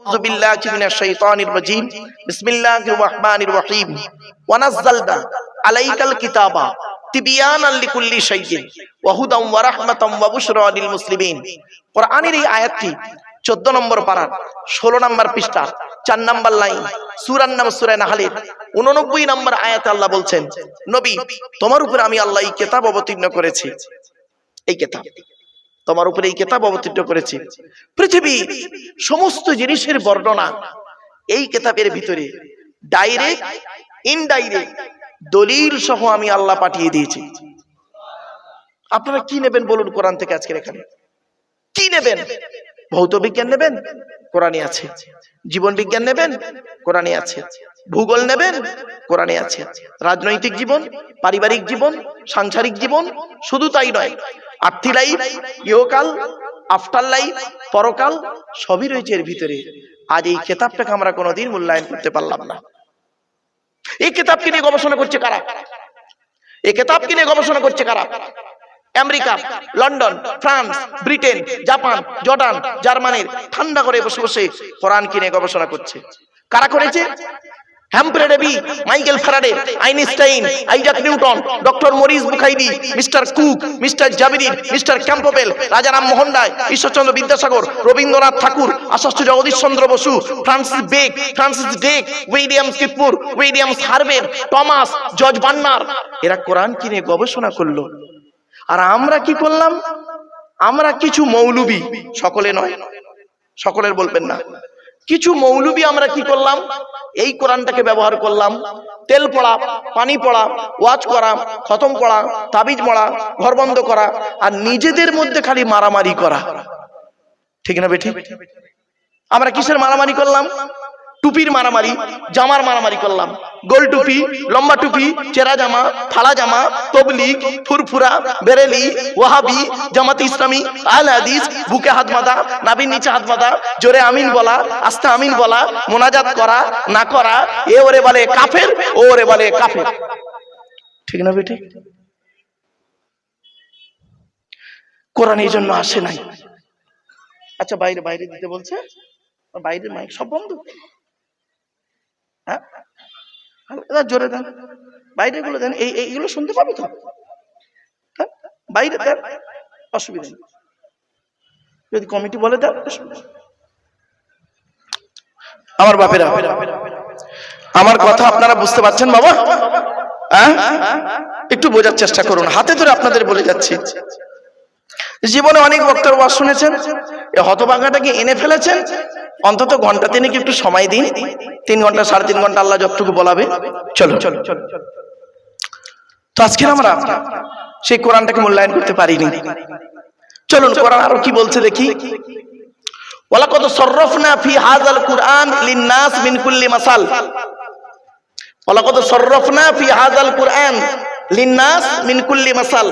أعوذ بالله من الشيطان الرجيم بسم الله الرحمن الرحيم ونزلنا عليك الكتاب تبيانا لكل شيء وهدى ورحمة وبشرى للمسلمين কোরআনের এই আয়াতটি চোদ্দ নম্বর পারার ষোলো নম্বর পৃষ্ঠা চার নম্বর লাইন সুরার নাম সুরায় নাহালের উননব্বই নম্বর আয়াতে আল্লাহ বলছেন নবী তোমার উপরে আমি আল্লাহ এই কেতাব অবতীর্ণ করেছি এই কেতাব তোমার উপরে এই কেতাব অবতীর্ণ করেছি। পৃথিবীর সমস্ত জিনিসের বর্ণনা এই কেতাবের ভিতরে ডাইরেক্ট ইনডাইরেক্ট দলিল সহ আমি আল্লাহ পাঠিয়ে দিয়েছি। আপনারা কি নেবেন বলুন কোরআন থেকে আজকের এখানে? কি নেবেন? ভৌত বিজ্ঞান নেবেন? কোরআনে আছে। জীবন বিজ্ঞান নেবেন? কোরআনে আছে। ভূগোল নেবেন? কোরআনে আছে। রাজনৈতিক জীবন, পারিবারিক জীবন, সাংসারিক জীবন, শুধু তাই নয় আর্থি লাইফ ইহকাল আফটার লাইফ পরকাল, সবই রয়েছে এর ভিতরে। আজ এই কেতাবটাকে আমরা কোনোদিন মূল্যায়ন করতে পারলাম না। এই কেতাবকে নিয়ে গবেষণা করছে কারা? এই কেতাবকে নিয়ে গবেষণা করছে কারা? America, London, France, Britain, Japan, Jordan, জার্মানির ঠান্ডা করে বসে বসে কোরআন কিনে গবেষণা করছে। কারা করেছে? Humphry Davy, Michael Faraday, Einstein, Isaac Newton, doctor mister mister mister Mohan Roy Ishwarchandra Vidyasagar, Rabindranath Tagore Jagadish Chandra Bose, Francis Drake Thomas, George Banner এরা কোরআন কিনে গবেষণা করল। আর আমরা কি করলাম? আমরা কিছু মৌলবি, সকলে নয়, সকলের বলবেন না। কিছু মৌলবি আমরা কি করলাম? এই কোরআনটাকে ব্যবহার করলাম। তেল পড়া, পানি পড়া, ওয়াজ করা, খতম পড়া তাবিজ মরা ঘর বন্ধ করা আর নিজেদের মধ্যে খালি মারামারি করা। ঠিক না বেঠি? আমরা কিসের মারামারি করলাম? টুপির মারামারি, জামার মারামারি করলাম। গোল টুপি, লম্বা টুপি, চেরা জামা ফালা জামা, তবলিগ, ফুরফুরা, বেরেলি, ওয়াহাবি, জামাত ইসলামী আল হাদিস, বুকে হাত বাঁধা নাবির নিচে হাত বাঁধা, জোরে আমিন বলা আস্তে আমিন বলা, মোনাজাত করা, না করা, এ ওরে বলে কাফের, ও ওরে বলে কাফের। ঠিক না বেটি? কোরআন এই জন্য আসে নাই। আচ্ছা বাইরে বাইরে দিতে বলছে? বাইরে মাইক সব বন্ধ। হ্যাঁ? জোরে দেন। বাইরে গুলো দেন। এই এইগুলো শুনতে পাবে তো? হ্যাঁ? বাইরে দেন। অসুবিধা নেই। যদি কমিটি বলে দেন। আমার বাপেরা, আমার কথা আপনারা বুঝতে পারছেন বাবা? হ্যাঁ? একটু বোঝার চেষ্টা করুন। হাতে ধরে আপনাদের বলে যাচ্ছি। জীবনে অনেক বক্তার ওয়াজ শুনেছেন হতভাগাটাকে এনে ফেলেছেন অন্তত ঘণ্টা তিনেক একটু সময় দিন। তিন ঘণ্টা সাড়ে তিন ঘণ্টা আল্লাহ যতটুকু বলাবে। চলো। চলো। চলো তো আজকে আমরা সেই কোরআনটাকে মূল্যায়ন করতে পারিনি। চলুন কোরআন আরও কি বলছে দেখি। ওয়ালাকাদ সররফনা ফি হাযাল কুরআন লিন-নাস মিন কুল্লি মাসাল। ওয়ালাকাদ সররফনা ফি হাযাল কুরআন লিন-নাস মিন কুল্লি মাসাল।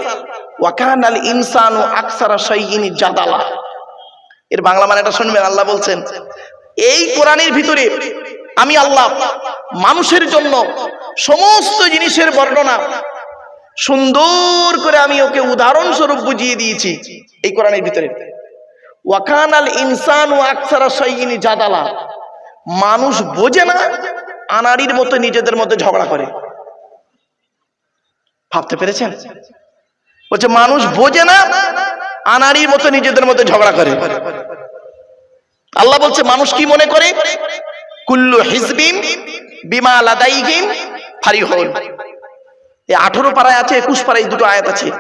ওয়া কানাল ইনসানু আকসারা শাইইন জাদালা। এর বাংলা মানেটা শুনবেন, আল্লাহ বলছেন, এই কোরআনের ভিতরে আমি আল্লাহ মানুষের জন্য সমস্ত জিনিসের বর্ণনা সুন্দর করে আমি ওকে উদাহরণস্বরূপ বুঝিয়ে দিয়েছি এই কোরআনের ভিতরে। ওয়াকান আল ইনসান ও আকসারা জাদালা। মানুষ বোঝে না, আনাড়ির মতো নিজেদের মধ্যে ঝগড়া করে। ভাবতে পেরেছেন? বলছে, মানুষ বোঝে না, আনাড়ির মতো নিজেদের মধ্যে ঝগড়া করে। আল্লাহ বলছে, মানুষ কি মনে করে? কুল্লু হিজবিন বিমা লাদাইহিম ফারিহুন। এই আঠারো পাড়ায় আছে, একুশ পাড়ায় দুটো আয়াত আছে।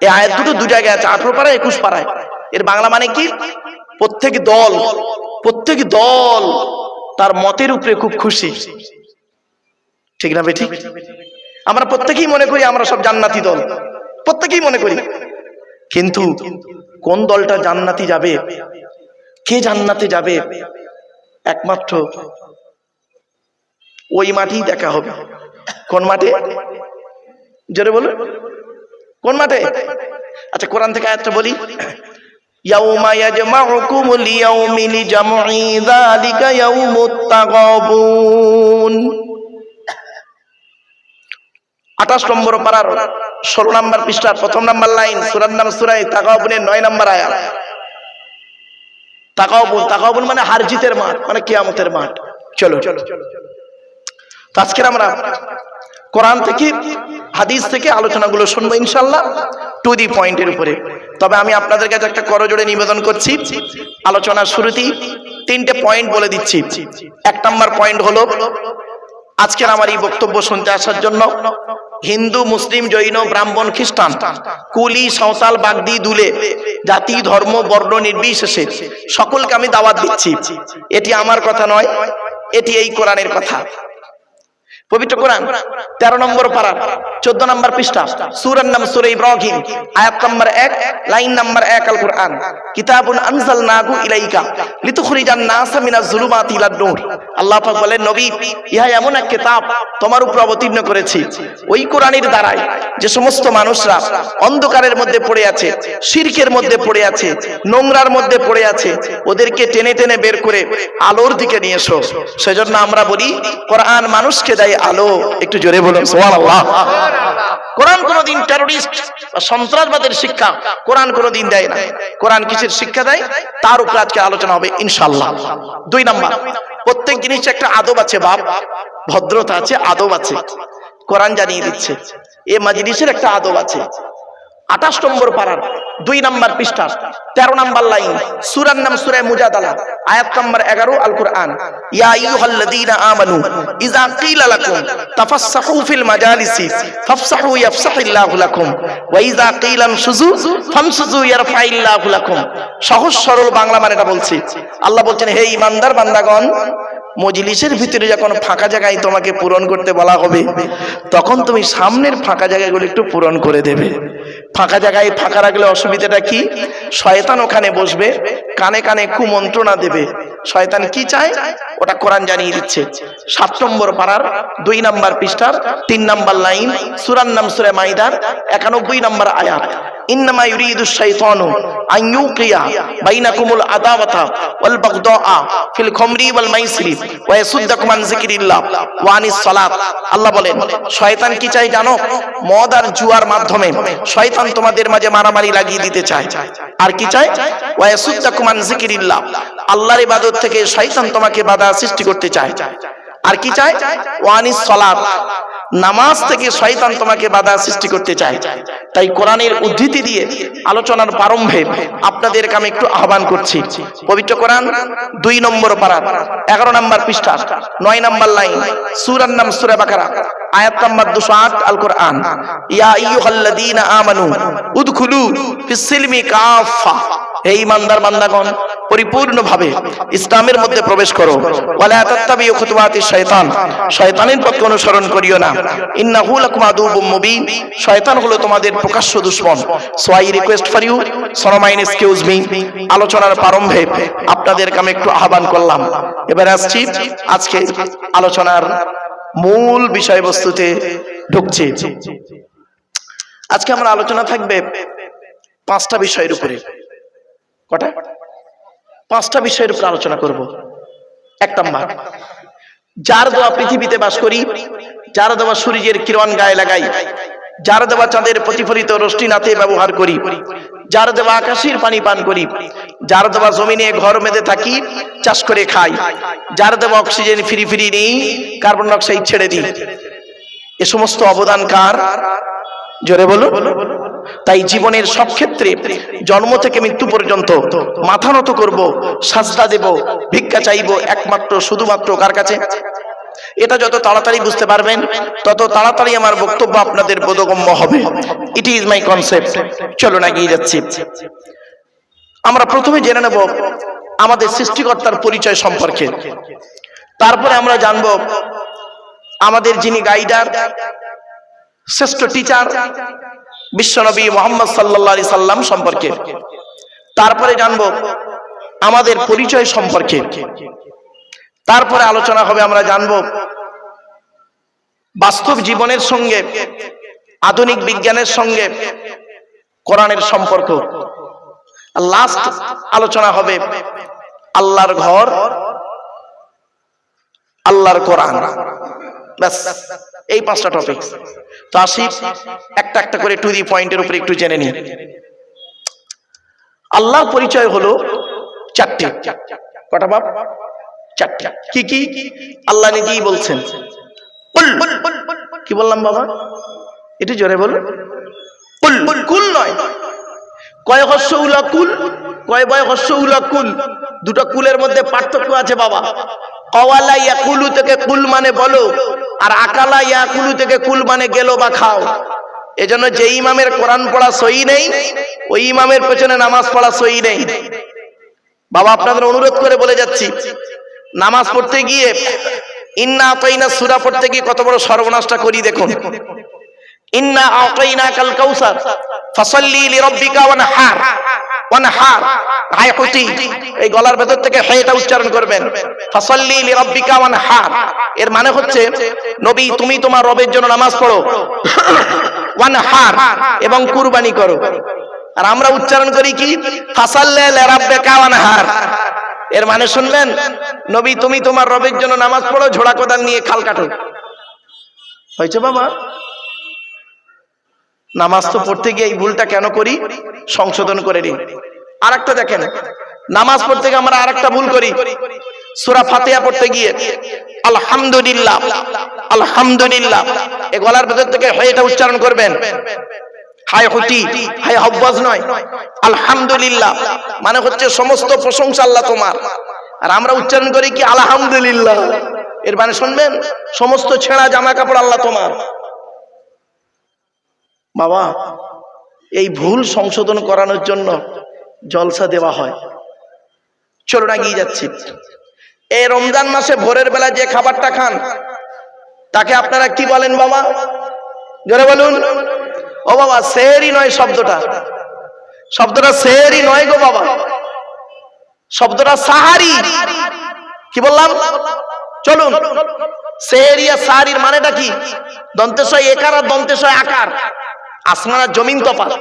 এই আয়াত দুটো দু জায়গায় আছে, আঠারো পাড়ায়, একুশ পাড়ায়। এর বাংলা মানে কি? প্রত্যেক দল প্রত্যেক দল তার মতের উপরে খুব খুশি। ঠিক না বেঠিক? আমরা প্রত্যেকেই মনে করি আমরা সব জান্নাতি দল। প্রত্যেকেই মনে করি। কিন্তু কোন দলটা জান্নাতি যাবে? কে জান্নাতে যাবে একমাত্র ওই মাটি দেখা হবে কোন মাঠে জোরে বলুন কোন মাঠে আচ্ছা কোরআন থেকে আয়াতটা বলি يوم يجمعكم ليوم الجمع ذلك يوم التغابن আঠাশ নম্বর পারার ষোলো নম্বর পৃষ্ঠার প্রথম নম্বর লাইন সুরার নাম সুরাই তাগাবনের নয় নম্বর আয়াত তাকাবুন তাকাবুন মানে হার জিতের মাঠ মানে কিয়ামতের মাঠ। চলো তো আজকের আমরা কোরআন থেকে, হাদিস থেকে আলোচনাগুলো শুনব ইনশাল্লাহ টু দি পয়েন্টের উপরে। তবে আমি আপনাদের কাছে একটা করজোড়ে নিবেদন করছি। আলোচনার শুরুতেই তিনটে পয়েন্ট বলে দিচ্ছি। এক নম্বর পয়েন্ট হলো, আজকের আমার এই বক্তব্য শুনতে আসার জন্য হিন্দু, মুসলিম, জৈন, ব্রাহ্মণ, খ্রিস্টান, কুলি, সাঁওতাল, বাগদি, দুলে, জাতি, ধর্ম, বর্ণ, নির্বিশেষে সকলকে আমি দাওয়াত দিচ্ছি। এটি আমার কথা নয়, এটি এই কোরআনের কথা। পবিত্র কোরআন, তেরো নম্বর পারা, চোদ্দ নম্বর পৃষ্ঠা, সুরের নাম সুরে ইব্রাহিম, আয়াত নম্বর এক, লাইন নম্বর এক আল কোরআন কিতাবুন আনজাল নাগু ইলাইকা লিতুখরিজান নাসা মিনাজ জুলুমাতি ইলান নূর। আল্লাহ পাক বলেন, নবী, ইহা এমন এক কিতাব তোমার উপর অবতীর্ণ করেছি। ওই কোরআনের দ্বারাই যে সমস্ত মানুষরা অন্ধকারের মধ্যে পড়ে আছে, শিরকের মধ্যে পড়ে আছে, নোংরার মধ্যে পড়ে আছে, ওদেরকে টেনে টেনে বের করে আলোর দিকে নিয়ে এসো। সেজন্য আমরা বলি, কোরআন মানুষকে দেয় আলো, একটু জোরে বলুন, সুবহানাল্লাহ। কোরআন কোনোদিন টেরোরিস্ট বা সন্ত্রাসবাদের শিক্ষা কোরআন কোনোদিন দেয় না। কোরআন কিসের শিক্ষা দেয়? তার উপর আজকে আলোচনা হবে ইনশাল্লাহ দুই নাম্বার, প্রত্যেক জিনিস একটা আদব আছে, বাপ। ভদ্রতা আছে, আদব আছে। কোরআন জানিয়ে দিচ্ছে। এ মাজলিসের একটা আদব আছে। আঠাশ নম্বর পাড়ার দুই নাম্বার পৃষ্ঠা, তেরো নাম্বার লাইন, সুরার নাম সুরায় মুজাদালা, আয়াত নাম্বার এগারো আল কোরআন ইয়া আমানু, ইযা কিলা লাকুম, তাফাসসাহু ফিল মাজালিসি, ফাফসাহু ইয়াফসাহিল্লাহু লাকুম, ওয়া ইযা ফামশুজু ইয়ারফাইল্লাহু লাকুম। সহজ সরল বাংলা মানে এটা বলছি। আল্লাহ বলছেন, হে ঈমানদার বান্দাগণ মজলিসের ভিতরে যখন ফাঁকা জায়গায় তোমাকে পূরণ করতে বলা হবে, তখন তুমি সামনের ফাঁকা জায়গাগুলো একটু পূরণ করে দেবে। ফাঁকা জায়গায় ফাঁকা রাখলে অসুবিধাটা কি? শয়তান ওখানে বসবে, কানে কানে কুমন্ত্রণা দেবে। শয়তান কি চায়? ওটা কোরআন জানিয়ে দিচ্ছে। সাত নম্বর পাড়ার দুই নাম্বার পৃষ্ঠার তিন নাম্বার লাইন সুরান নাম সুরে মাইদার একানব্বই নাম্বার আয়াত। আন ইউকিয়া বাইনাকুমুল আদাওয়াতা ওয়াল বাগদাআ ফিল খামরি ওয়াল মাইসিরি ওয়া ইয়াসুদ্দাকুম আন যিকরিল্লাহ ওয়া আনিস সালাত। আল্লাহ বলেন, শয়তান কি চায় জানো? মদ আর জুয়ার মাধ্যমে শয়তান তোমাদের মাঝে মারামারি লাগিয়ে দিতে চায়। আর কি চায়? ওয়া ইয়াসুদ্দাকুম আন যিকরিল্লাহ। আল্লাহর ইবাদত থেকে শয়তান তোমাকে বাধা সৃষ্টি করতে চায়। আর কি চায়? ওয়ানিস সালাত। নামাজ থেকে শয়তান তোমাকে বাধা সৃষ্টি করতে চায়। তাই কোরআনের উদ্ধৃতি দিয়ে আলোচনার প্রারম্ভে আপনাদেরকে আমি একটু আহ্বান করছি। পবিত্র কোরআন দুই নম্বর পারা, এগারো নম্বর পৃষ্ঠা, নয় নম্বর লাইন, সুরার নাম সুরে বাকারা, আয়াত নম্বর দুশো আট আল কোরআন ইয়া আইয়ুহাল্লাযীনা আমানু উদখুলু ফিস সিলমি কাফা হে ইমানদার বান্দাগণ, পরিপূর্ণভাবে ইসলামের মধ্যে প্রবেশ করো। ওয়ালা তাত্তাবিউ খুতুওয়াতি শয়তান। শয়তানের পথকে অনুসরণ করিও না। ইন্নাহু লাকুম আদুবুম মুবিন। শয়তান হলো তোমাদের প্রকাশ্য দুশমন। So I request for you সরমাইন excuse me আলোচনার প্রারম্ভে আপনাদেরকে আমি একটু আহ্বান করলাম। এবার আসছি আজকে আলোচনার মূল বিষয়বস্তুতে ঢুকছি। আজকে আমরা আলোচনা থাকবে পাঁচটা বিষয়ের উপরে। কটা? পাঁচটা বিষয়ের উপর আলোচনা করব। এক নম্বর, যার দেওয়া পৃথিবীতে বাস করি, যার দেওয়া সূর্যের কিরণ গায়ে লাগাই, যার দেওয়া চাঁদের প্রতিফলিত রশ্মি নাতে ব্যবহার করি, যার দেওয়া আকাশের পানি পান করি, যার দেওয়া জমিনে ঘর মেঁধে থাকি, চাষ করে খাই, যার দেওয়া অক্সিজেন ফিরি ফিরি নেই, কার্বন ডাইঅক্সাইড ছেড়ে দিই। এ সমস্ত অবদান কার? জোরে বলুন। তাই জীবনের সব ক্ষেত্রে জন্ম থেকে মৃত্যু পর্যন্ত মাথা নত করব, সাজদা দেব, ভিক্ষা চাইব একমাত্র, শুধুমাত্র কার কাছে? এটা যত তাড়াতাড়ি বুঝতে পারবেন, তত তাড়াতাড়ি আমার বক্তব্য আপনাদের বোধগম্য হবে। ইট ইজ মাই কনসেপ্ট চলুন এগিয়ে যাচ্ছি। আমরা প্রথমে জেনে নেব আমাদের সৃষ্টিকর্তার পরিচয় সম্পর্কে। তারপরে আমরা জানব আমাদের যিনি গাইডার শ্রেষ্ঠ টিচার বিশ্বনবী মোহাম্মদ সাল্লাহ সাল্লাম সম্পর্কে। তারপরে জানব আমাদের পরিচয় সম্পর্কে। তারপরে আলোচনা হবে, আমরা জানব বাস্তব জীবনের সঙ্গে, আধুনিক বিজ্ঞানের সঙ্গে, কোরআনের সম্পর্ক। লাস্ট আলোচনা হবে আল্লাহর ঘর, আল্লাহর কোরআন। ব্যাস। এই পাঁচটা টপিক তো আসি, একটা একটা করে টু দি পয়েন্টের উপরে একটু জেনে নিই। আল্লাহর পরিচয় হলো চারটে। কটা বাপ? চারটে। কি কি? আল্লাহ নিজেই বলছেন। কি বললাম বাবা? একটু জোরে বল কুল। কুল নয়। কয় হস্য উলা কুল? কয় বয় হস্য উলা কুল? দুটো কুলের মধ্যে পার্থক্য আছে বাবা। কওয়ালা ইয়াকুলু থেকে কুল মানে বলো, আর আকালা ইয়াকুলু থেকে কুল মানে গেল বা খাও। এজন্য যে ইমামের কোরআন পড়া সই নেই, ওই ইমামের পেছনে নামাজ পড়া সই নেই। বাবা, আপনাদের অনুরোধ করে বলে যাচ্ছি, নামাজ পড়তে গিয়ে ইন্না আতাইনা সূরা পড়তে গিয়ে কত বড় সর্বনাশটা করি দেখুন। ইন্না আতাইনা কাল কাউসার, ফাসাল্লি লিরাব্বিকা ওয়ানহার ওয়ানহার হুতি। এই গলার ভেতর থেকে হেটা উচ্চারণ করবেন। এর মানে হচ্ছে, নবী, তুমি তোমার রবের জন্য নামাজ পড়ো। ওয়ানহার এবং কুরবানি করো। আর আমরা উচ্চারণ করি কি? ফাসাল্লে এর মানে শুনলেন? নবী, তুমি তোমার রবের জন্য নামাজ পড়ো, ঝোড়া কোদাল নিয়ে খাল কাটো। হয়েছে বাবা? নামাজ তো পড়তে গিয়ে এই ভুলটা কেন করি? সংশোধন করে নিন। আর একটা দেখেন। নামাজ পড়তে গিয়ে আমরা আরেকটা ভুল করি। সুরা ফাতেহা পড়তে গিয়ে, আলহামদুলিল্লাহ আলহামদুলিল্লাহ এই গলার ভেতর থেকে হয় এটা উচ্চারণ করবেন। মানে হচ্ছে সমস্ত প্রশংসা আল্লাহ তোমার। আর আমরা উচ্চারণ করি কি, আলহামদুলিল্লাহ, এর মানে শুনবেন, সমস্ত ছেঁড়া জামা কাপড় আল্লাহ তোমার। বাবা, এই ভুল সংশোধন করানোর জন্য জলসা দেওয়া হয়। চলো না গিয়ে যাচ্ছি। এই রমজান মাসে ভোরের বেলা যে খাবারটা খান, তাকে আপনারা কি বলেন বাবা? জোরে বলুন। ও বাবা, সেহরি নয় শব্দটা। শব্দটা সেহরি নয় গো বাবা। শব্দটা সাহারি। কি বললাম? চলুন। সেহরিয়া সাহারির মানেটা কি? দন্তেশয় একার আর দন্তেশয় আকার। আসমান জমিন তফাৎ।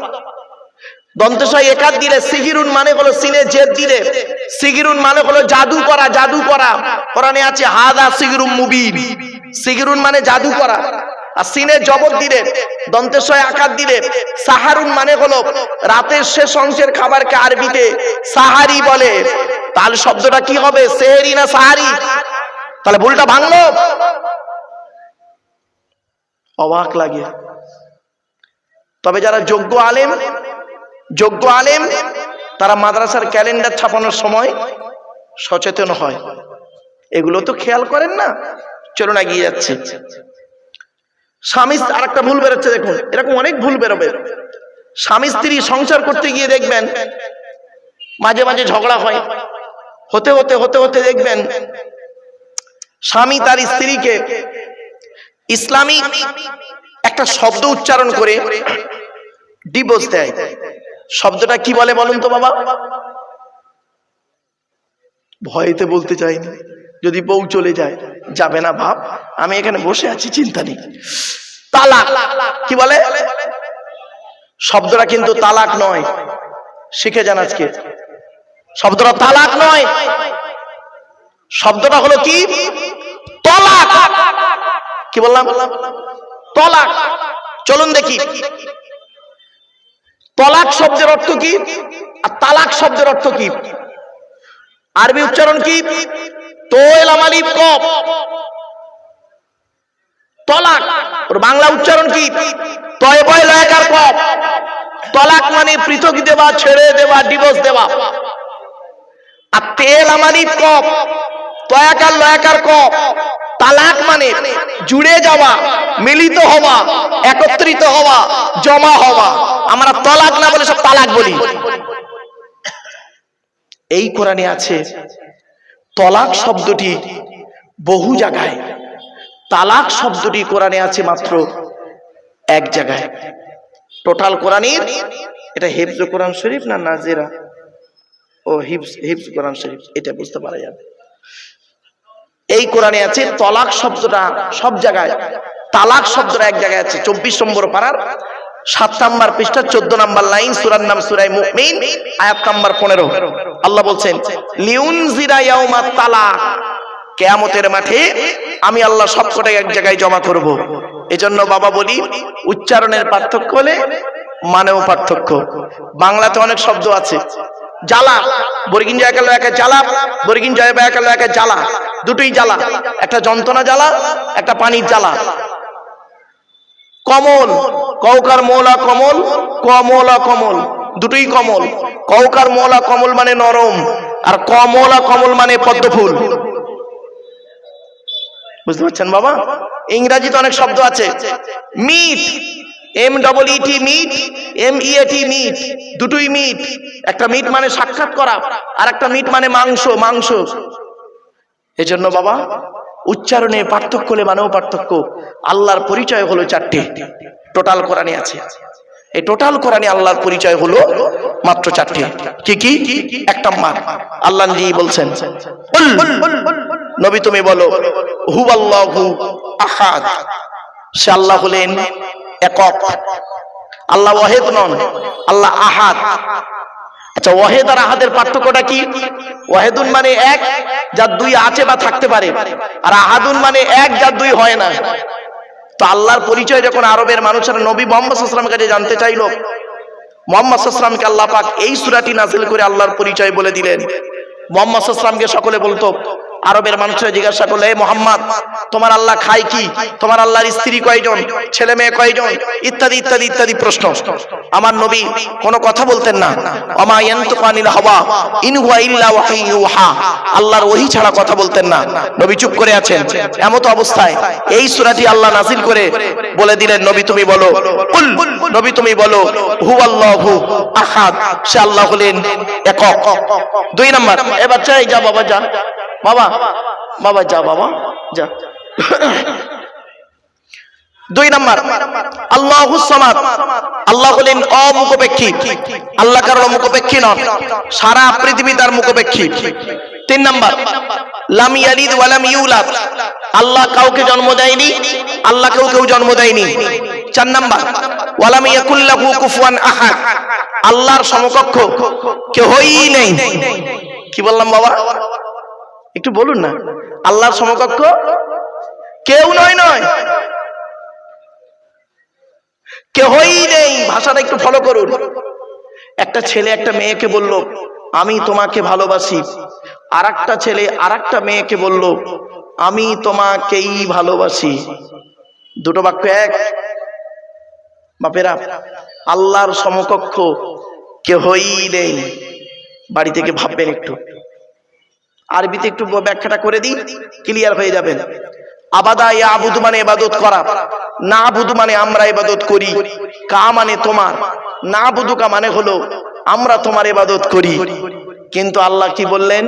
দন্তেশয় একার দিলে, সিগিরুন মানে হলো সিনে জেদ দিলে। সিগিরুন মানে হলো জাদু করা জাদু করা। কোরআনে আছে, হাদা সিগিরুন মুবিন। সিগিরুন মানে জাদু করা। আর সিনে জবর দিলে দন্তেশয় আকার দিলে, সাহারুন মানে হলো রাতের শেষ অংশের খাবারকে আরবিতে সাহারি বলে। তাহলে শব্দটা কি হবে, সেহেরি না সাহারি? তাহলে ভুলটা ভাঙলো। অবাক লাগে। তবে যারা যোগ্য আলেম যোগ্য আলেম, তারা মাদ্রাসার ক্যালেন্ডার ছাপানোর সময় সচেতন হয়। এগুলো তো খেয়াল করেন না? চলুন এগিয়ে যাচ্ছে। স্বামী আর একটা ভুল বেরোচ্ছে দেখুন। এরকম অনেক ভুল বেরোবে। স্বামী স্ত্রী সংসার করতে গিয়ে দেখবেন, মাঝে মাঝে ঝগড়া হয়। হতে হতে হতে হতে দেখবেন, স্বামী তার স্ত্রীকে ইসলামিক একটা শব্দ উচ্চারণ করে ডিভোর্স দেয়। শব্দটা কি বলে বলুন তো বাবা? ভয়েতে বলতে চাইনি। যদি বউ চলে যায়, যাবে না ভাব আমি এখানে বসে আছি, চিন্তা নেই। তালাক। কি বলে? শব্দটা কিন্তু তালাক নয়। শিখে যান আজকে। শব্দটা তালাক নয়। শব্দটা হলো কি? তলাক। কি বললাম? তলাক। চলুন দেখি। তলাক শব্দের অর্থ কি? আর তালাক শব্দের অর্থ কি? আরবি উচ্চারণ কি? তোয়েল কপ তলাক বাংলা উচ্চারণ কি? তয় বয় লয়কার কপ তলাক মানে পৃথক দেওয়া, ছেড়ে দেওয়া ডিভোর্স দেওয়া। আর তেল আমালিব কপ তয়াকার লয়াকার ক। তালাক মানে জুড়ে যাওয়া, মিলিত হওয়া, একত্রিত হওয়া, জমা হওয়া। আমরা তলাক না বলে সব তালাক বলি। এই কোরআনে আছে, তলাক শব্দটি বহু জায়গায়, তালাক শব্দটি কোরআনে আছে মাত্র এক জায়গায়। টোটাল কোরআনের, এটা হিফজ কোরআন শরীফ না নাজেরা? ও হিফজ হিফজ কোরআন শরীফ, এটা বুঝতে পারা যাবে। এই কোরআনে আছে, তলাক শব্দটা সব জায়গায়, তালাক শব্দটা এক জায়গায় আছে, চব্বিশ নম্বর পাড়ার সাত নাম্বার পৃষ্ঠা চোদ্দ নাম্বার লাইন, সুরার নাম সুরাই মুমিন, আয়াত নাম্বার পনেরো আল্লাহ বলছেন লিউন জিরা ইয়াউমা তালাক, কেয়ামতের মাঠে আমি আল্লাহ সবকটাই এক জায়গায় জমা করব। এজন্য বাবা বলি, উচ্চারণের পার্থক্য হলে মানেও পার্থক্য বাংলাতে অনেক শব্দ আছে জ্বালা। বর্গিন জয় কালো একে জ্বালা, বর্গিন জয় ব্যয় কালো একে জ্বালা। দুটোই জ্বালা। একটা যন্ত্রণা জ্বালা, একটা পানির জ্বালা। কমল কৌকার মৌলা কমল কমলা কমল, দুটোই কমল। কৌকার মৌলা কমল মানে নরম, আর কমলা কমল মানে পদ্ম ফুল বুঝতে পারছেন বাবা? ইংরাজিতে অনেক শব্দ আছে। Meet. M double E T meet M E A T meet দুটোই মিট একটা মিট মানে সাক্ষাৎ করা আর একটা মিট মানে মাংস মাংস। এজন্য বাবা, উচ্চারণে পার্থক্য হলে মানেও পার্থক্য। আল্লাহর পরিচয় হলো চারটে। টোটাল কোরআনে আছে। এই টোটাল কোরআনে আল্লাহর পরিচয় হলো মাত্র চারটে। কি কি? এক নম্বর আল্লাহ জি বলছেন নবী তুমি বলো, হুয়াল্লাহু আহাদ। সে আল্লাহ হলেন একক। আল্লাহ ওয়াহেদ নন, আল্লাহ আহাদ। আচ্ছা ওয়াহেদ আর আহাদের পার্থক্যটা কি? ওয়াহেদুন মানে এক, যার দুই আছে বা থাকতে পারে। আর আহাদুন মানে এক, যার দুই হয় না। তো আল্লাহর পরিচয় যখন আরবের মানুষেরা নবী মোহাম্মদ সাল্লামের কাছে জানতে চাইলো, মোহাম্মদ সাল্লামকে আল্লাহ পাক এই সুরাটি নাজিল করে আল্লাহর পরিচয় বলে দিলেন। মোহাম্মদ সাল্লামকে সকলে বলতো আরবের মানুষরা জিজ্ঞাসা করলে, "এ মোহাম্মদ, তোমার আল্লাহ খায় কি? তোমার আল্লাহর স্ত্রী কয়জন? ছেলে মেয়ে কয়জন? ইত্যাদি ইত্যাদি ইত্যাদি প্রশ্ন। আমার নবী কোনো কথা বলতেন না। অমা ইয়ানতুকু আনিল হাওয়া, ইন হুয়া ইল্লা ওয়াহিয়ুন ইউহা আল্লাহর ওহী ছাড়া কথা বলতেন না। নবী চুপ করে আছেন। এমত অবস্থায় এই সূরাটি আল্লাহ নাজিল করে বলে দিলেন, নবী, তুমি বলো। কুল, নবী, তুমি বলো। হুয়াল্লাহু আহাদ। সে আল্লাহ হলেন একক। দুই নাম্বার, এ বাচ্চা এই যা, বাবা, যা। বাবা বাবা, যা বাবা, যা। দুই নাম্বার, আল্লাহ আল্লাহ হলেন অমুখপেক্ষী। আল্লাহ কারণ মুখপেক্ষী নন, সারা পৃথিবী তার মুখপেক্ষী। তিন নাম্বার, লাম ইয়ালিদ ওয়ালাম ইউলাদ। আল্লাহ কাউকে জন্ম দেয়নি আল্লাহ কেউ কেউ জন্ম দেয়নি। চার নাম্বার ওয়ালাম ইয়াকুল্লাহু কুফুয়ান আহাদ। আল্লাহর সমকক্ষ কেউই নেই। কি বললাম বাবা? একটু বলুন না। আল্লাহর সমকক্ষ? কেউ নয় নয়। কেহই নেই, ভাষাটা একটু ফলো করুন। একটা ছেলে একটা মেয়েকে বলল, আমি তোমাকে ভালোবাসি। আর একটা ছেলে আর একটা মেয়েকে বলল, আমি তোমাকেই ভালোবাসি। দুটো বাক্য এক। বাপেরা, আল্লাহর সমকক্ষ কেহই নেই। বাড়ি থেকে ভাববেন একটু। আরবিতে একটু ব্যাখ্যাটা করে দিই ক্লিয়ার হয়ে যাবেন আবাদা ইয়া আবুদু মানে ইবাদত করা। না আবুদু মানে আমরা ইবাদত করি। কা মানে তোমার। না আবুদুকা মানে হলো আমরা তোমার ইবাদত করি। কিন্তু আল্লাহ কি বললেন?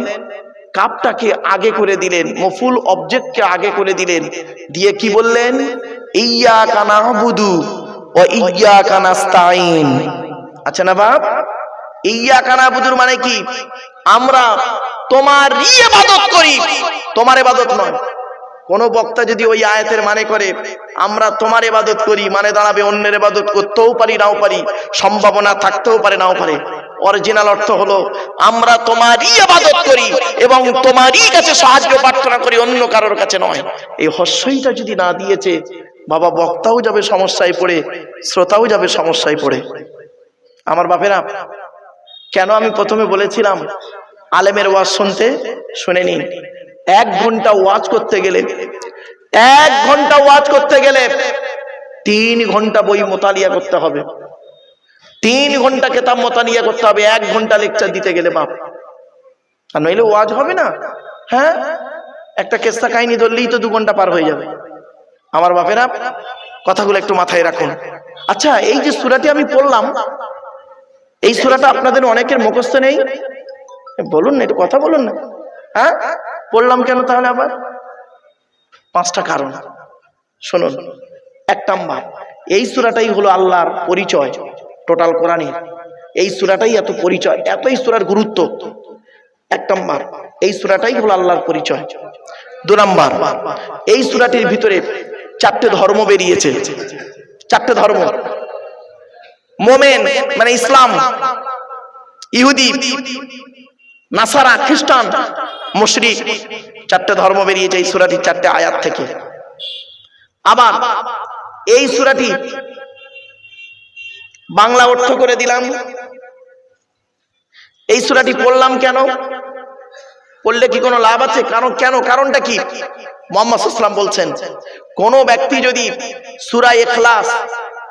কাপটাকে আগে করে দিলেন, মফুল অবজেক্টকে আগে করে দিলেন। দিয়ে কি বললেন? ইয়া কানা আবুদু ও ইয়া কানাস্তাইন আচ্ছা না বাপ? ইয়া কানাবুদুর মানে কি? আমরা তোমার ইবাদত করি। তোমার ইবাদত নয়। কোন বক্তা যদি ওই আয়াতের মানে করে, আমরা তোমার ইবাদত করি মানে দাঁড়াবে অন্যের ইবাদত করতেও পারি, নাও পারি, সম্ভাবনা থাকতেও পারে, নাও পারে। অরিজিনাল অর্থ হলো, আমরা তোমারই ইবাদত করি এবং তোমারই কাছে সাহায্য প্রার্থনা করি, অন্য কারোর কাছে নয়। এই হস্যইটা যদি না দিয়েছে, বাবা বক্তাও যাবে সমস্যায় পড়ে, শ্রোতাও যাবে সমস্যায় পড়ে। আমার বাপেরা কেন আমি প্রথমে বলেছিলাম, আলেমের ওয়াজ শুনতে শুনে নিন। এক ঘণ্টা ওয়াজ করতে গেলে, এক ঘণ্টা ওয়াজ করতে গেলে তিন ঘণ্টা বই মোতালিয়া করতে হবে। তিন ঘণ্টা কেতাব মোতালিয়া করতে হবে, এক ঘণ্টা লেকচার দিতে গেলে বাপ। আর নইলে ওয়াজ হবে না। হ্যাঁ? একটা কেস্তা কাহিনী ধরলেই তো দু ঘণ্টা পার হয়ে যাবে। আমার বাপেরা, কথাগুলো একটু মাথায় রাখুন। আচ্ছা এই যে সুরাটি আমি পড়লাম এই সুরাটা আপনাদের অনেকের মুখস্থ নেই? বলুন না, একটু কথা বলুন না। হ্যাঁ? পড়লাম কেন তাহলে আবার? পাঁচটা কারণ। শুনুন, এক নাম্বার, এই সুরাটাই হলো আল্লাহর পরিচয় টোটাল কোরআনের এই সুরাটাই এত পরিচয়, এতই সুরার গুরুত্ব। এক নাম্বার, এই সুরাটাই হলো আল্লাহর পরিচয়। দু নাম্বার, এই সুরাটির ভিতরে চারটে ধর্ম বেরিয়েছে। চারটে ধর্ম। মোমেন মানে ইসলাম, ইহুদি, নাসারা, খ্রিস্টান, মুশরিক, চারটে ধর্ম বেরিয়েছে এই সুরাটির চারটে আয়াত থেকে। আবার এই সুরাটি বাংলা অর্থ করে দিলাম। এই সুরাটি পড়লাম কেন? পড়লে কি কোনো লাভ আছে? কারণ কেন? কারণটা কি? মোহাম্মদ ইসলাম বলছেন, কোন ব্যক্তি যদি সুরা এখলাস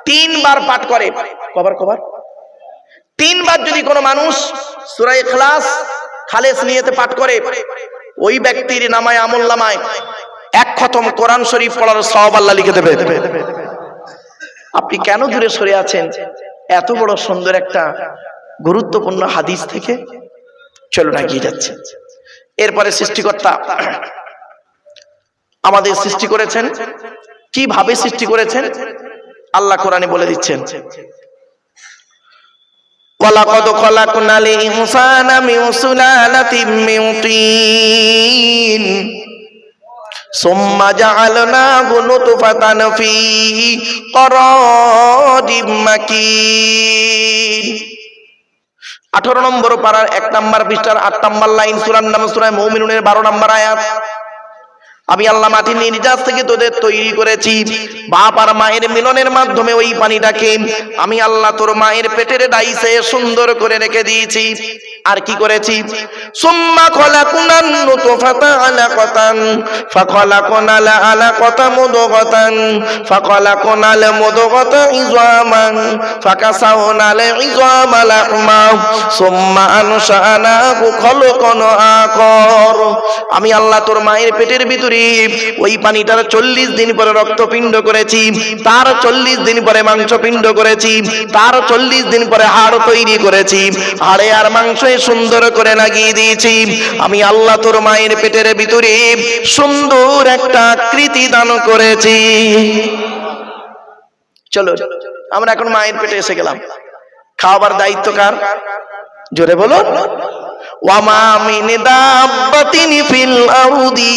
তিনবার পাঠ করে। কবার কবার? তিনবার যদি কোনো মানুষ সুরা এখলাস খালেস নিয়েতে পাঠ করে, ওই ব্যক্তির নামায় আমল নামায় এক খতম কোরআন শরীফ পড়ার সব আল্লাহ লিখে দেবে। আপনি কেন দূরে সরে আছেন? এত বড় সুন্দর একটা গুরুত্বপূর্ণ হাদিস থেকে চলুন এগিয়ে যাচ্ছে। এরপরে সৃষ্টিকর্তা আমাদের সৃষ্টি করেছেন, কীভাবে সৃষ্টি করেছেন? আল্লাহ কোরআনে বলে দিচ্ছেন। ইনসানা মিন সুলালাতিন মিন তিন। সুম্মা জাআলনাহু নুতফাতান ফি করারিম মাকিন। আঠারো নম্বর পাড়ার এক নম্বর পৃষ্ঠার আট নম্বর লাইন সুরার নাম সুরায় মৌমিনুনের বারো নম্বর আয়াত। আমি আল্লাহ মাটির নির্যাস থেকে তোদের তৈরি করেছি। বাপ আর মায়ের মিলনের মাধ্যমে ওই পানিটাকে আমি আল্লাহ তোর মায়ের পেটের ডাইসে সুন্দর করে রেখে দিয়েছি। আর কি করেছি? সুম্মা ইজামান ইজামা লাহমা সুম্মা আমি আল্লাহ তোর মায়ের পেটের ভিতরে ওই পানিটার চল্লিশ দিন পরে রক্তপিণ্ড করেছি, তার চল্লিশ দিন পরে মাংসপিণ্ড করেছি, তার চল্লিশ দিন পরে হাড় তৈরি করেছি, হাড়ে আর মাংসে সুন্দর করে লাগিয়ে দিয়েছি। আমি আল্লাহ তোর মায়ের পেটের ভিতরে সুন্দর একটা আকৃতি দান করেছি। চলো, আমরা এখন মায়ের পেটে এসে গেলাম। খাওয়াবার দায়িত্ব কার? জোরে বলো। ওয়ামা মিন দাব্বাতিন ফিল আরদি।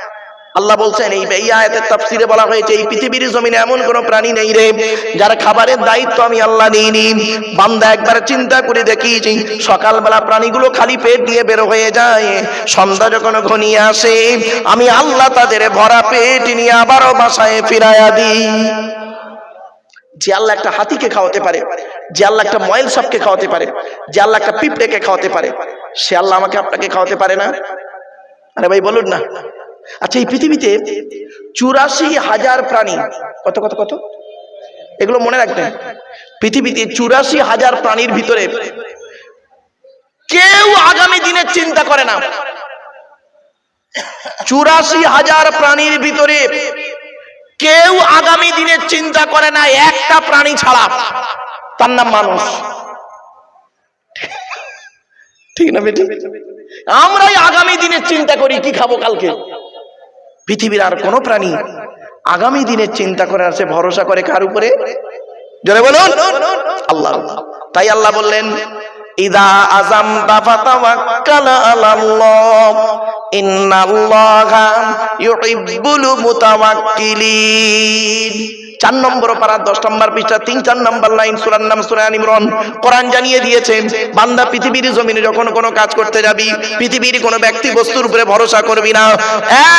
আল্লাহ বলছেন, এই এই আয়াতের তাফসিরে বলা হয়েছে, এই পৃথিবীর জমিনে এমন কোন প্রাণী নেই রে, যার খাবারের দায়িত্ব আমি আল্লাহ নিইনি। বান্দা একবার চিন্তা করে দেখিয়েছি, সকালবেলা প্রাণীগুলো খালি পেট নিয়ে বের হয়ে যায়, সন্ধ্যা যখন ঘনিয়ে আসে, আমি আল্লাহ তাদের ভরা পেট নিয়ে আবারও বাসায় ফিরাইয়া দিই। যে আল্লাহ একটা হাতিকে খাওয়াতে পারে, যে আল্লাহ একটা ময়েল সাপকে খাওয়াতে পারে, যে আল্লাহ একটা পিঁপড়েকে খাওয়াতে পারে, সে আল্লাহ আমাকে আপনাকে খাওয়াতে পারে না? আরে ভাই, বলুন না। আচ্ছা এই পৃথিবীতে চুরাশি হাজার প্রাণী। কত কত কত? এগুলো মনে রাখবেন। পৃথিবীতে চুরাশি হাজার প্রাণীর ভিতরে কেউ আগামী দিনের চিন্তা করে না। চুরাশি হাজার প্রাণীর ভিতরে কেউ আগামী দিনের চিন্তা করে না, একটা প্রাণী ছাড়া। তার নাম মানুষ। ঠিক না বেটি? আমরাই আগামী দিনের চিন্তা করি, কি খাব কালকে? পৃথিবীর আর কোন প্রাণী আগামী দিনের চিন্তা করে আছে ভরসা করে কার উপরে? জোরে বলুন। আল্লাহ। তাই আল্লাহ বললেন ইদা আজাম চার নম্বর পারা, দশ নম্বর পৃষ্ঠা, তিন, চার নম্বর লাইন নাম সুরা ইমরান। কোরআন জানিয়ে বান্দা পৃথিবীর জমিনে যখন কোনো কাজ করতে যাবি, পৃথিবীর কোনো ব্যক্তি বস্তুর উপরে ভরসা করবি না।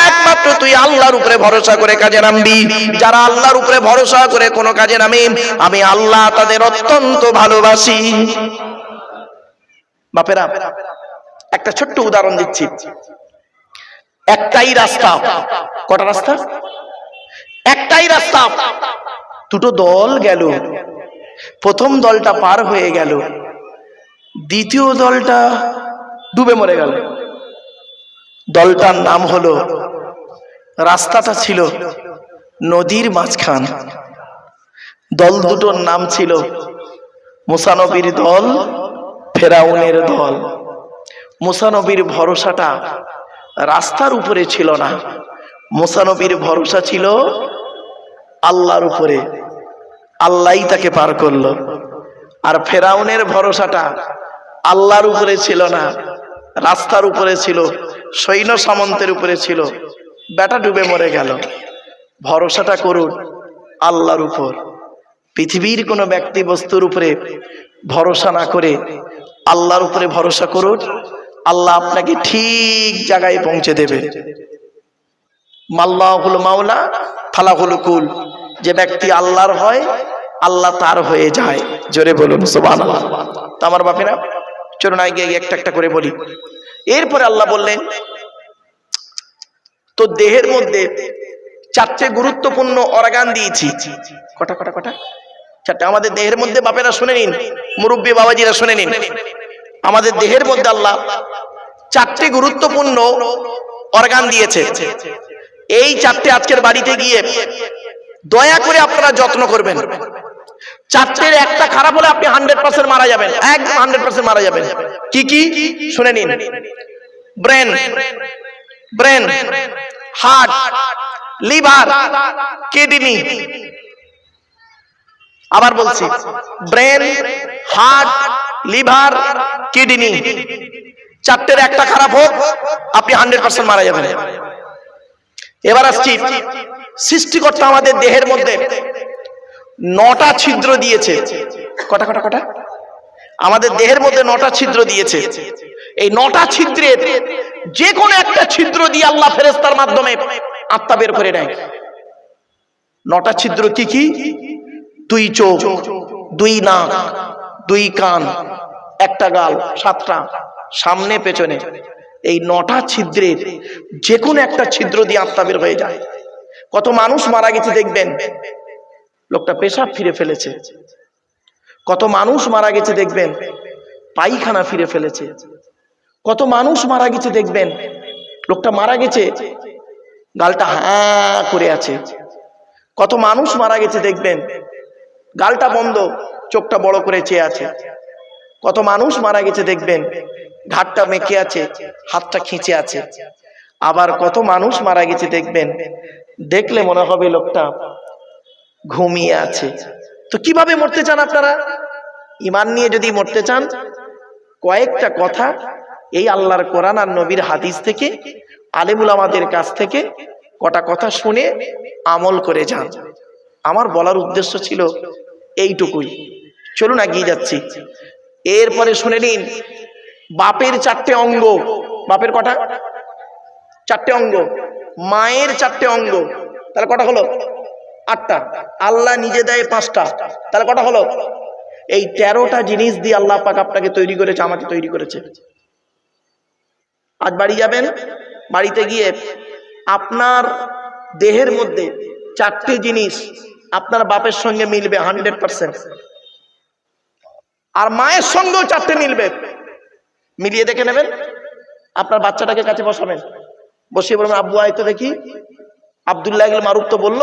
একমাত্র তুই আল্লাহর উপরে ভরসা করে কাজে নামবি। যারা আল্লাহর উপরে ভরসা করে কোনো কাজে নামে, আমি আল্লাহ তাদের অত্যন্ত ভালোবাসি। বাপেরা, একটা ছোট্ট উদাহরণ দিচ্ছি। একটাই রাস্তা। কটা রাস্তা? একটাই রাস্তা। দুটো দল গেল। প্রথম দলটা পার হয়ে গেল। দ্বিতীয় দলটা ডুবে মরে গেল। দলটার নাম হলো রাস্তাটা ছিল নদীর মাঝখান। দল দুটোর নাম ছিল মুসানবীর দল ফেরাউনের দল। মুসানবীর ভরসাটা রাস্তার উপরে ছিল না। মুসানবীর ভরসা ছিল আল্লাহর উপরে। আল্লাহই তাকে পার করল। আর ফেরাউনের ভরসাটা আল্লাহর উপরে ছিল না, রাস্তার উপরে ছিল, সৈন্য সামন্তের উপরে ছিল। বেটা ডুবে মরে গেল। ভরসাটা করুন আল্লাহর উপর। পৃথিবীর কোনো ব্যক্তি বস্তুর উপরে ভরসা না করে আল্লাহর উপরে ভরসা করুন আল্লাহ আপনাকে ঠিক জায়গায় পৌঁছে দেবে। মাল্লাহুল মাওলা, ফালাহুল কুল। যে ব্যক্তি আল্লাহর হয়, আল্লাহ তার হয়ে যায়। জোরে বলুন, সুবহানাল্লাহ। তো আমার বাপেরা, চলুন আগে একটা একটা করে বলি। এরপরে আল্লাহ বললেন তো দেহের মধ্যে চারটে গুরুত্বপূর্ণ অর্গান দিয়েছি। কটা কটা কটা? চারটে, আমাদের দেহের মধ্যে বাপেরা শুনে নিন, মুরব্বী বাবাজিরা শুনে নিন। আমাদের দেহের মধ্যে আল্লাহ চারটে গুরুত্বপূর্ণ অর্গান দিয়েছে। এই চারটে আজকের বাড়িতে গিয়ে দয়া করে আপনারা যত্ন করবেন। চারটের একটা খারাপ হলে আপনি হান্ড্রেড পার্সেন্ট মারা যাবেন। একদম হান্ড্রেড পার্সেন্ট মারা যাবেন। কি কি? শুনে নিন। Brain brain, heart, liver, kidney. আবার বলছি, ব্রেন, হার্ট, লিভার, কিডনি, চারটের একটা খারাপ হোক, আপনি হান্ড্রেড পার্সেন্ট মারা যাবেন। এবার আসছি, সৃষ্টিকর্তা আমাদের দেহের মধ্যে নটা ছিদ্র দিয়েছে। কটা কটা কটা? আমাদের দেহের মধ্যে নটা ছিদ্র দিয়েছে। এই নটা ছিদ্রের যে কোনো একটা ছিদ্র দিয়ে আল্লাহ ফেরেস্তার মাধ্যমে আত্মা বের করে নেয়। নটা ছিদ্র কি কি? দুই চোখ, দুই নাক, দুই কান, একটা গাল, সাতটা, সামনে, পেছনে। এই নটা ছিদ্রের যে কোনো একটা ছিদ্র দিয়ে আত্মা বের হয়ে যায়। কত মানুষ মারা গেছে দেখবেন। লোকটা পেশাব ফিরে ফেলেছে। কত মানুষ মারা গেছে দেখবেন। পায়খানা ফিরে ফেলেছে। কত মানুষ মারা গেছে দেখবেন। লোকটা মারা গেছে। গালটা হ্যাঁ করে আছে। কত মানুষ মারা গেছে দেখবেন। গালটা বন্ধ, চোখটা বড় করে চেয়ে আছে। কত মানুষ মারা গেছে দেখবেন, ঘাটটা মেখে আছে, হাতটা খিঁচে আছে। আবার কত মানুষ মারা গেছে দেখবেন, দেখলে মনে হবে লোকটা ঘুমিয়ে আছে। তো কীভাবে মরতে চান আপনারা? ইমান নিয়ে যদি মরতে চান, কয়েকটা কথা এই আল্লাহর কোরআন আর নবীর হাদিস থেকে, আলেমুল আমাদের কাছ থেকে কটা কথা শুনে আমল করে যান। আমার বলার উদ্দেশ্য ছিল এইটুকুই। চলুন এগিয়ে যাচ্ছি। এরপরে শুনে নিন, বাপের চারটে অঙ্গ। বাপের কটা? চারটে অঙ্গ। মায়ের চারটে অঙ্গ। তাহলে কটা হলো? আটটা। আল্লাহ নিজে দেয় পাঁচটা। তাহলে কটা হলো? এই তেরোটা জিনিস দিয়ে আল্লাহ পাক আপনাকে তৈরি করেছে, আমাকে তৈরি করেছে। আজ বাড়ি যাবেন, বাড়িতে গিয়ে আপনার দেহের মধ্যে চারটি জিনিস আপনার বাপের সঙ্গে মিলবে হান্ড্রেড পার্সেন্ট। আর মায়ের সঙ্গেও চারটে মিলবে। মিলিয়ে দেখে নেবেন। আপনার বাচ্চাটাকে কাছে বসাবেন। বসিয়ে বলবেন, আব্বু, আয় তো দেখি। আবদুল্লাহ মারুফ তো বলল,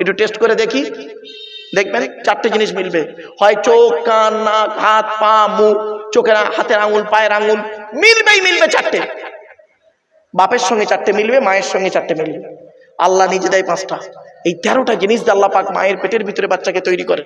একটু টেস্ট করে দেখি। দেখবেন চারটে জিনিস মিলবে। হয় চোখ, কান, নাক, হাত, পা, মুখ, চোখের হাতের আঙুল, পায়ের আঙুল, মিলবেই মিলবে চারটে। বাপের সঙ্গে চারটে মিলবে, মায়ের সঙ্গে চারটে মিলবে। আল্লাহ নিজে দেয় পাঁচটা। এই তেরোটা জিনিস দিয়ে আল্লাহ পাক মায়ের পেটের ভিতরে বাচ্চাকে তৈরি করে।